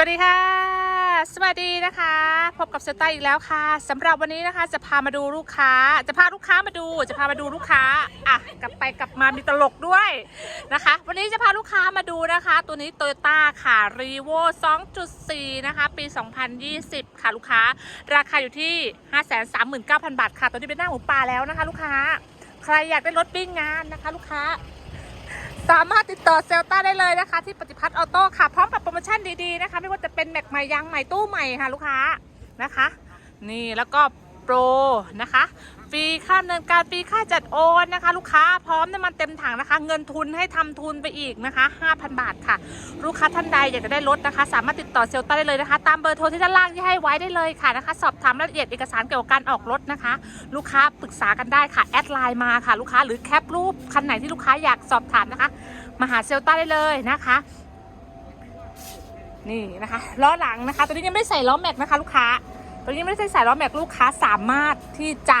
สวัสดีค่ะ สวัสดีนะคะ พบกับเซต้าอีกแล้วค่ะสำหรับวันนี้นะคะจะพามาดูลูกค้า จะพาลูกค้ามาดู จะพามาดูลูกค้าอะกลับไปกลับมามีตลกด้วยนะคะ วันนี้จะพาลูกค้ามาดูนะคะ ตัวนี้โตโยต้าค่ะ r ีโว2.4 นะคะ ปี 2020 ค่ะลูกค้า ราคาอยู่ที่ 539,000 บาทค่ะ ตัวนี้เป็นหน้าหมูป่าแล้วนะคะ ลูกค้า ใครอยากได้รถปิ้งงานนะคะ ลูกค้า สามารถติดต่อเซลต้าได้เลยนะคะ ที่ปฏิพัฒน์ออโต้ค่ะ พร้อมกับโปรโมชั่นดีๆนะคะ ไม่ว่าจะเป็นแม็กใหม่ยางใหม่ตู้ใหม่ค่ะลูกค้านะคะ นี่แล้วก็ โปรนะคะฟรีค่าดำเนินการฟรีค่าจัดโอนนะคะ ลูกค้าพร้อมน้ำมันเต็มถังนะคะ เงินทุนให้ทำทุนไปอีกนะคะ 5,000 บาทค่ะ ลูกค้าท่านใดอยากจะได้รถนะคะ สามารถติดต่อเซลต้าได้เลยนะคะ ตามเบอร์โทรที่ด้านล่างที่ให้ไว้ได้เลยค่ะนะคะ สอบถามรายละเอียดเอกสารเกี่ยวกับการออกรถนะคะ ลูกค้าปรึกษากันได้ค่ะแอดไลน์มาค่ะ ลูกค้าหรือแคปรูปคันไหนที่ลูกค้าอยากสอบถามนะคะมาหาเซลต้าได้เลยนะคะนี่นะคะล้อหลังนะคะ ตัวนี้ยังไม่ได้ใส่ล้อแม็กนะคะ ลูกค้า ตัวนี้ไม่ได้ใส่ล้อแม็กลูกค้าสามารถที่จะ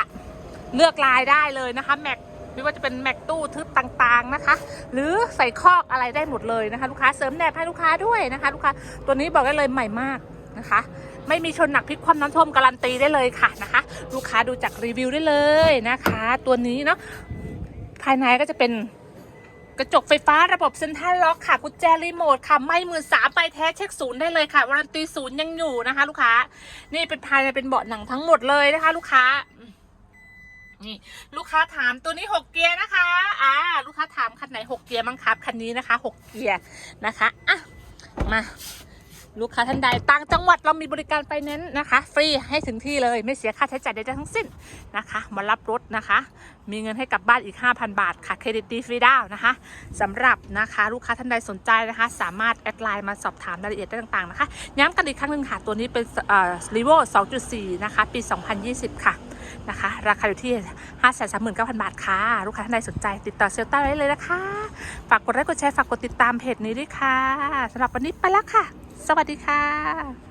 เลือกลายได้เลยนะคะแม็กไม่ว่าจะเป็นแม็กตู้ทึบต่างๆนะคะ หรือใส่คอกอะไรได้หมดเลยนะคะ ลูกค้าเสริมแนบให้ลูกค้าด้วยนะคะ ลูกค้าตัวนี้บอกได้เลยใหม่มากนะคะ ไม่มีชนหนักพลิกคว่ำน้ำท่วมการันตีได้เลยค่ะนะคะ ลูกค้าดูจากรีวิวได้เลยนะคะ ตัวนี้เนาะภายในก็จะเป็น กระจกไฟฟ้าระบบเซ็นทรัลล็อกค่ะ กุญแจรีโมทค่ะ ไม่มื่นสามไปแท้เช็คศูนย์ได้เลยค่ะวารันตีศูนย์ยังอยู่นะคะ ลูกค้า นี่เป็นภายในเป็นเบาะหนังทั้งหมดเลยนะคะ ลูกค้านี่ลูกค้าถามตัวนี้หกเกียร์นะคะอ่าลูกค้าถามคันไหนหกเกียร์มั้งครับคันนี้นะคะหกเกียร์นะคะอะมาลูกค้าท่านใดต่างจังหวัดเรามีบริการไฟแนนซ์นะคะ ฟรีให้ถึงที่เลยไม่เสียค่าใช้จ่ายใดๆทั้งสิ้นนะคะ มารับรถนะคะ มีเงินให้กลับบ้านอีก 5,000 บาทค่ะเครดิตดีฟรีดาวนะคะสำหรับนะคะลูกค้าท่านใดสนใจนะคะ สามารถแอดไลน์มาสอบถามรายละเอียดได้ต่างๆนะคะ ย้ำกันอีกครั้งหนึ่งค่ะ ตัวนี้เป็นเอ่อ r ีโว2.4 นะคะ ปี 2020 ค่ะนะคะ ราคาอยู่ที่ 539,000 บาทค่ะ ลูกค้าท่านใดสนใจ ติดต่อเซลต้าได้เลยนะคะ ฝากกดไลค์กดแชร์ฝากกดติดตามเพจนี้ด้วยค่ะสำหรับวันนี้ไปแล้วค่ะ สวัสดีค่ะ